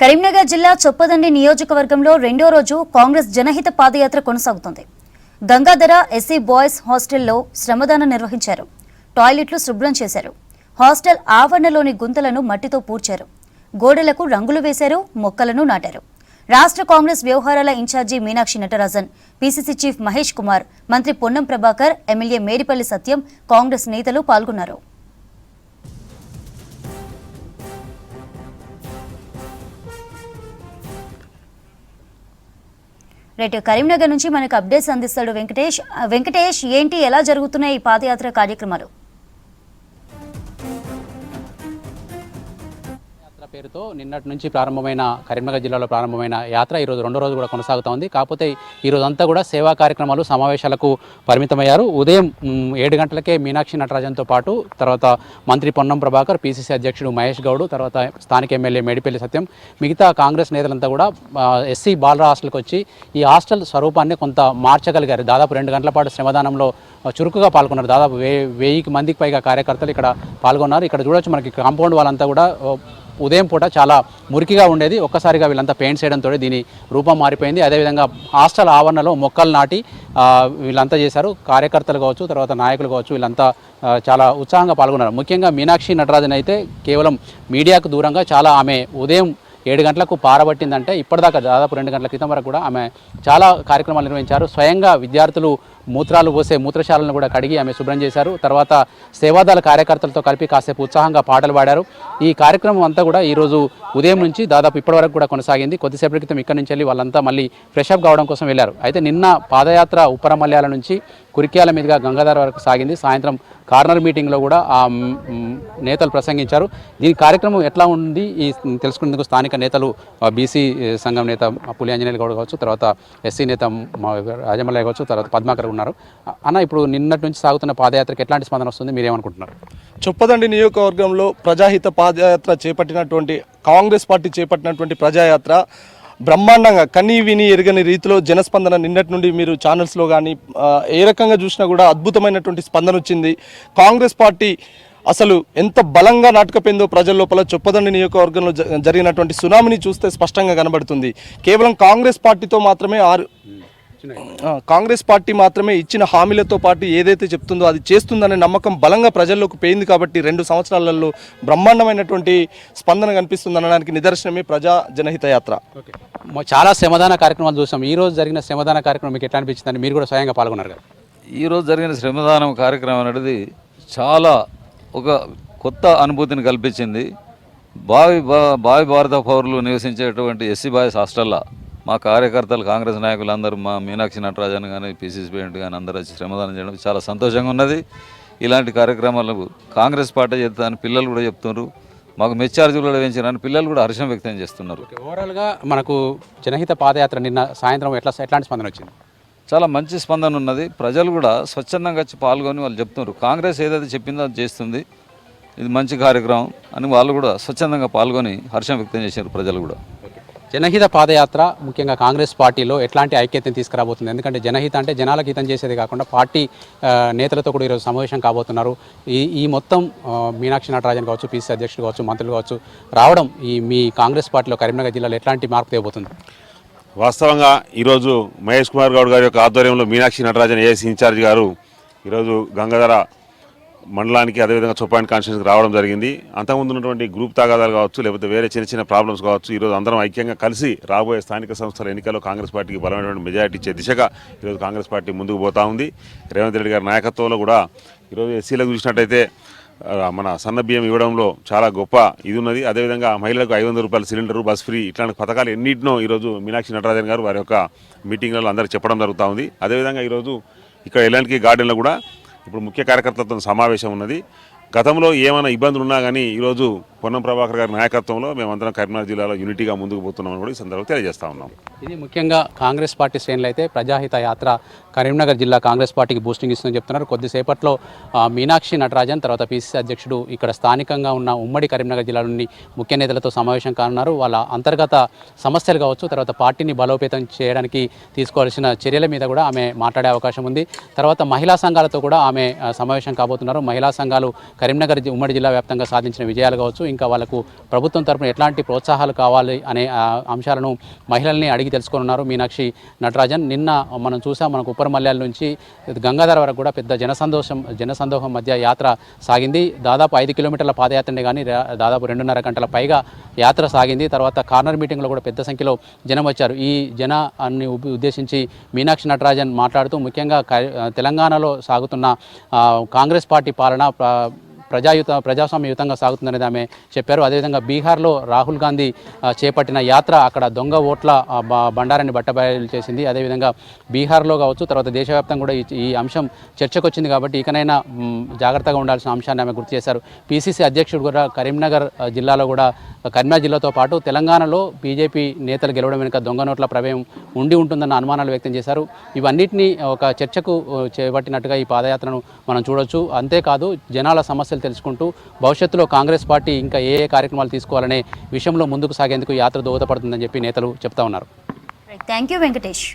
కరీంనగర్ జిల్లా చొప్పదండి నియోజకవర్గంలో రెండో రోజు కాంగ్రెస్ జనహిత పాదయాత్ర కొనసాగుతోంది. గంగాధర ఎస్సీ బాయ్స్ హాస్టల్లో శ్రమదానం నిర్వహించారు. టాయిలెట్లు శుభ్రం చేశారు. హాస్టల్ ఆవరణలోని గుంతలను మట్టితో పూడ్చారు. గోడలకు రంగులు వేశారు మొక్కలను నాటారు. రాష్ట్ర కాంగ్రెస్ వ్యవహారాల incharge Meenakshi Natarajan PCC chief Mahesh Kumar మంత్రి పొన్నం ప్రభాకర్ ఎమ్మెల్యే మేడిపల్లి సత్యం కాంగ్రెస్ నేతలు పాల్గొన్నారు. రైట్ కరీంనగర్ నుంచి మనకు అప్డేట్స్ అందిస్తాడు వెంకటేష్. వెంకటేష్ ఏంటి ఎలా జరుగుతున్నాయి ఈ పాదయాత్ర కార్యక్రమాలు? పేరుతో నిన్నటి నుంచి ప్రారంభమైన కరీంనగర్ జిల్లాలో ప్రారంభమైన యాత్ర ఈరోజు రెండో రోజు కూడా కొనసాగుతూ ఉంది కాకపోతే ఈ రోజు అంతా కూడా సేవా కార్యక్రమాలు సమావేశాలకు పరిమితమయ్యారు. ఉదయం ఏడు గంటలకే మీనాక్షి నటరాజన్తో పాటు తర్వాత మంత్రి పొన్నం ప్రభాకర్ పీసీసీ అధ్యక్షుడు మహేష్ గౌడ్ తర్వాత స్థానిక ఎమ్మెల్యే మేడిపల్లి సత్యం మిగతా కాంగ్రెస్ నేతలంతా కూడా ఎస్సీ బాలరా హాస్టల్కి వచ్చి ఈ హాస్టల్ స్వరూపాన్ని కొంత మార్చగలిగారు. దాదాపు రెండు గంటల పాటు శ్రమదానంలో చురుకుగా పాల్గొన్నారు. దాదాపు వే వెయ్యికి మందికి పైగా కార్యకర్తలు ఇక్కడ పాల్గొన్నారు. ఇక్కడ చూడొచ్చు మనకి కాంపౌండ్ వాళ్ళంతా కూడా ఉదయం పూట చాలా మురికిగా ఉండేది. ఒక్కసారిగా వీళ్ళంతా పెయింట్ చేయడంతో దీని రూపం మారిపోయింది. అదేవిధంగా హాస్టల్ ఆవరణలో మొక్కలు నాటి వీళ్ళంతా చేశారు. కార్యకర్తలు కావచ్చు తర్వాత నాయకులు కావచ్చు వీళ్ళంతా చాలా ఉత్సాహంగా పాల్గొన్నారు. ముఖ్యంగా మీనాక్షి నటరాజన్ అయితే కేవలం మీడియాకు దూరంగా చాలా ఆమె ఉదయం ఏడు గంటలకు పారబట్టిందంటే ఇప్పటిదాకా దాదాపు రెండు గంటల క్రితం వరకు కూడా ఆమె చాలా కార్యక్రమాలు నిర్వహించారు. స్వయంగా విద్యార్థులు మూత్రాలు పోసే మూత్రశాలను కూడా కడిగి ఆమె శుభ్రం చేశారు. తర్వాత సేవాదాల కార్యకర్తలతో కలిపి కాసేపు ఉత్సాహంగా పాటలు పాడారు. ఈ కార్యక్రమం అంతా కూడా ఈరోజు ఉదయం నుంచి దాదాపు ఇప్పటి వరకు కూడా కొనసాగింది. కొద్దిసేపటి క్రితం ఇక్కడి నుంచి వెళ్ళి వాళ్ళంతా మళ్ళీ ఫ్రెష్ అప్ కావడం కోసం వెళ్ళారు. అయితే నిన్న పాదయాత్ర ఉప్పరమల్యాల నుంచి కురిక్యాల మీదుగా గంగాధర వరకు సాగింది. సాయంత్రం కార్నర్ మీటింగ్లో కూడా ఆ నేతలు ప్రసంగించారు. దీని కార్యక్రమం ఎట్లా ఉంది? ఈ తెలుసుకునేందుకు స్థానిక నేతలు బీసీ సంఘం నేత పులి ఆంజనేయులు గౌడ్ కావచ్చు తర్వాత ఎస్సీ నేత మా రాజమల్లయ్య కావచ్చు తర్వాత పద్మాకర్ ఉన్నారు. అన్న ఇప్పుడు నిన్నటి నుంచి సాగుతున్న పాదయాత్రకి ఎట్లాంటి స్పందన వస్తుంది? మీరేమనుకుంటున్నారు? చొప్పదండి నియోజకవర్గంలో ప్రజాహిత పాదయాత్ర చేపట్టినటువంటి కాంగ్రెస్ పార్టీ చేపట్టినటువంటి ప్రజాయాత్ర బ్రహ్మాండంగా కనీ విని ఎరగని రీతిలో జనస్పందన నిన్నటి నుండి మీరు ఛానల్స్లో కానీ ఏ రకంగా చూసినా కూడా అద్భుతమైనటువంటి స్పందన వచ్చింది. కాంగ్రెస్ పార్టీ అసలు ఎంత బలంగా నాటకపోయిందో ప్రజల లోపల చొప్పదండి నియోజకవర్గంలో జ- జరిగినటువంటి సునామీని చూస్తే స్పష్టంగా కనబడుతుంది. కేవలం కాంగ్రెస్ పార్టీతో మాత్రమే ఆరు ఆ, కాంగ్రెస్ పార్టీ మాత్రమే ఇచ్చిన హామీలతో పాటు ఏదైతే చెప్తుందో అది చేస్తుందనే నమ్మకం బలంగా ప్రజల్లోకి పోయింది కాబట్టి రెండు సంవత్సరాలలో బ్రహ్మాండమైనటువంటి స్పందన కనిపిస్తుంది అనడానికి నిదర్శనమే ప్రజా జనహిత యాత్ర. ఓకే. చాలా శ్రమదాన కార్యక్రమాలు చూసాం. ఈ రోజు జరిగిన శ్రమదాన కార్యక్రమం మీకు ఎట్లా అనిపించిందని మీరు కూడా స్వయంగా పాల్గొన్నారు కదా. ఈరోజు జరిగిన శ్రమదానం కార్యక్రమం అనేది చాలా ఒక కొత్త అనుభూతిని కల్పించింది. భావి భా- భావి భారత పౌరులు నివసించేటువంటి ఎస్సీ బాయ్స్ హాస్టల్లో మా కార్యకర్తలు కాంగ్రెస్ నాయకులు అందరూ మా మీనాక్షి నటరాజన్ కానీ పిసిసి పేరెంట్ కానీ అందరూ వచ్చి శ్రమదానం చేయడం చాలా సంతోషంగా ఉన్నది. ఇలాంటి కార్యక్రమాలు కాంగ్రెస్ పార్టీ చేస్తానని పిల్లలు కూడా చెప్తున్నారు మాకు మెచ్చార్జీలు కూడా పెంచారని పిల్లలు కూడా హర్షం వ్యక్తం చేస్తున్నారు. ఓవరాల్గా మనకు జనహిత పాదయాత్ర నిన్న సాయంత్రం ఎట్లా ఎట్లాంటి స్పందన వచ్చింది? చాలా మంచి స్పందన ఉన్నది. ప్రజలు కూడా స్వచ్ఛందంగా వచ్చి పాల్గొని వాళ్ళు చెప్తున్నారు కాంగ్రెస్ ఏదైతే చెప్పిందో అది చేస్తుంది. ఇది మంచి కార్యక్రమం అని వాళ్ళు కూడా స్వచ్ఛందంగా పాల్గొని హర్షం వ్యక్తం చేశారు ప్రజలు కూడా. జనహిత పాదయాత్ర ముఖ్యంగా కాంగ్రెస్ పార్టీలో ఎట్లాంటి ఐక్యతను తీసుకురాబోతుంది? ఎందుకంటే జనహిత అంటే జనాలకు హితం చేసేది కాకుండా పార్టీ నేతలతో కూడా ఈరోజు సమావేశం కాబోతున్నారు. ఈ ఈ మొత్తం మీనాక్షి నటరాజన్ కావచ్చు పీసీ అధ్యక్షుడు కావచ్చు మంత్రులు కావచ్చు రావడం ఈ మీ కాంగ్రెస్ పార్టీలో కరీంనగర్ జిల్లాలో ఎట్లాంటి మార్పు తేబోతుంది? వాస్తవంగా ఈరోజు మహేష్ కుమార్ గౌడ్ గారి యొక్క ఆధ్వర్యంలో మీనాక్షి నటరాజన్ ఏఎస్ ఇన్ఛార్జ్ గారు ఈరోజు గంగాధర మండలానికి అదేవిధంగా చొప్పాయిన్ కాన్స్టిట్యూన్సీకి రావడం జరిగింది. అంతకుముందు ఉన్నటువంటి గ్రూప్ తాగాదాలు కావచ్చు లేకపోతే వేరే చిన్న చిన్న ప్రాబ్లమ్స్ కావచ్చు ఈరోజు అందరం ఐక్యంగా కలిసి రాబోయే స్థానిక సంస్థల ఎన్నికల్లో కాంగ్రెస్ పార్టీకి బలమైనటువంటి మెజారిటీ ఇచ్చే దిశగా ఈరోజు కాంగ్రెస్ పార్టీ ముందుకు పోతా ఉంది. రేవంత్ రెడ్డి గారి నాయకత్వంలో కూడా ఈరోజు ఎస్సీలకు చూసినట్టయితే మన సన్న బియ్యం ఇవ్వడంలో చాలా గొప్ప ఇది ఉన్నది. అదేవిధంగా మహిళలకు ఐదు వందల రూపాయల సిలిండర్ బస్ ఫ్రీ ఇట్లాంటి పథకాలు ఎన్నింటినో ఈరోజు మీనాక్షి నటరాజన్ గారు వారి యొక్క మీటింగ్లలో అందరూ చెప్పడం జరుగుతూ ఉంది. అదేవిధంగా ఈరోజు ఇక్కడ ఎలాంటి గార్డెన్లో కూడా ఇప్పుడు ముఖ్య కార్యకర్తలతో సమావేశం ఉన్నది. గతంలో ఏమైనా ఇబ్బందులు ఉన్నా కానీ ఈరోజు పొన్నం ప్రభాకర్ గారి నాయకత్వంలో మేమందరం కరీంనగర్ జిల్లాలో యూనిటీగా ముందుకు పోతున్నామని కూడా ఈ సందర్భంగా తెలియజేస్తా ఉన్నాం. ఇది ముఖ్యంగా కాంగ్రెస్ పార్టీ శ్రేణులు అయితే ప్రజాహిత యాత్ర కరీంనగర్ జిల్లా కాంగ్రెస్ పార్టీకి బూస్టింగ్ ఇస్తుందని చెప్తున్నారు. కొద్దిసేపట్లో మీనాక్షి నటరాజన్ తర్వాత పీసీసీ అధ్యక్షుడు ఇక్కడ స్థానికంగా ఉన్న ఉమ్మడి కరీంనగర్ జిల్లాలోని ముఖ్య నేతలతో సమావేశం కానున్నారు. వాళ్ళ అంతర్గత సమస్యలు కావచ్చు తర్వాత పార్టీని బలోపేతం చేయడానికి తీసుకోవాల్సిన చర్యల మీద కూడా ఆమె మాట్లాడే అవకాశం ఉంది. తర్వాత మహిళా సంఘాలతో కూడా ఆమె సమావేశం కాబోతున్నారు. మహిళా సంఘాలు కరీంనగర్ ఉమ్మడి జిల్లా వ్యాప్తంగా సాధించిన విజయాలు కావచ్చు ఇంకా వాళ్ళకు ప్రభుత్వం తరపున ఎట్లాంటి ప్రోత్సాహాలు కావాలి అనే అంశాలను మహిళల్ని అడిగి తెలుసుకున్నారు మీనాక్షి నటరాజన్. నిన్న మనం చూసాం మనకు ఉప్పరమల్యాల నుంచి గంగాధర వరకు కూడా పెద్ద జనసందోషం జనసందోహం మధ్య యాత్ర సాగింది. దాదాపు ఐదు కిలోమీటర్ల పాదయాత్రనే కానీ దాదాపు రెండున్నర గంటల పైగా యాత్ర సాగింది. తర్వాత కార్నర్ మీటింగ్లో కూడా పెద్ద సంఖ్యలో జనం వచ్చారు. ఈ జనాన్ని ఉద్దేశించి మీనాక్షి నటరాజన్ మాట్లాడుతూ ముఖ్యంగా తెలంగాణలో సాగుతున్న కాంగ్రెస్ పార్టీ పాలన ప్రజాయుత ప్రజాస్వామ్యయుతంగా సాగుతుందనేది ఆమె చెప్పారు. అదేవిధంగా బీహార్లో రాహుల్ గాంధీ చేపట్టిన యాత్ర అక్కడ దొంగ ఓట్ల బండారాన్ని బట్టబయలు చేసింది. అదేవిధంగా బీహార్లో కావచ్చు తర్వాత దేశవ్యాప్తంగా కూడా ఈ అంశం చర్చకొచ్చింది కాబట్టి ఇకనైనా జాగ్రత్తగా ఉండాల్సిన అంశాన్ని ఆమె గుర్తు చేశారు. పీసీసీ అధ్యక్షుడు కూడా కరీంనగర్ జిల్లాలో కూడా కరీంనగర్ జిల్లాతో పాటు తెలంగాణలో బీజేపీ నేతలు గెలవడం వెనుక దొంగ నోట్ల ప్రమేయం ఉండి ఉంటుందన్న అనుమానాలు వ్యక్తం చేశారు. ఇవన్నింటినీ ఒక చర్చకు చేపట్టినట్టుగా ఈ పాదయాత్రను మనం చూడొచ్చు. అంతేకాదు జనాల సమస్యలు తెలుసుకుంటూ భవిష్యత్తులో కాంగ్రెస్ పార్టీ ఇంకా ఏ ఏ కార్యక్రమాలు తీసుకోవాలనే విషయంలో ముందుకు సాగేందుకు యాత్ర దోహదపడుతుందని చెప్పి నేతలు చెప్తా ఉన్నారు. Thank you Venkatesh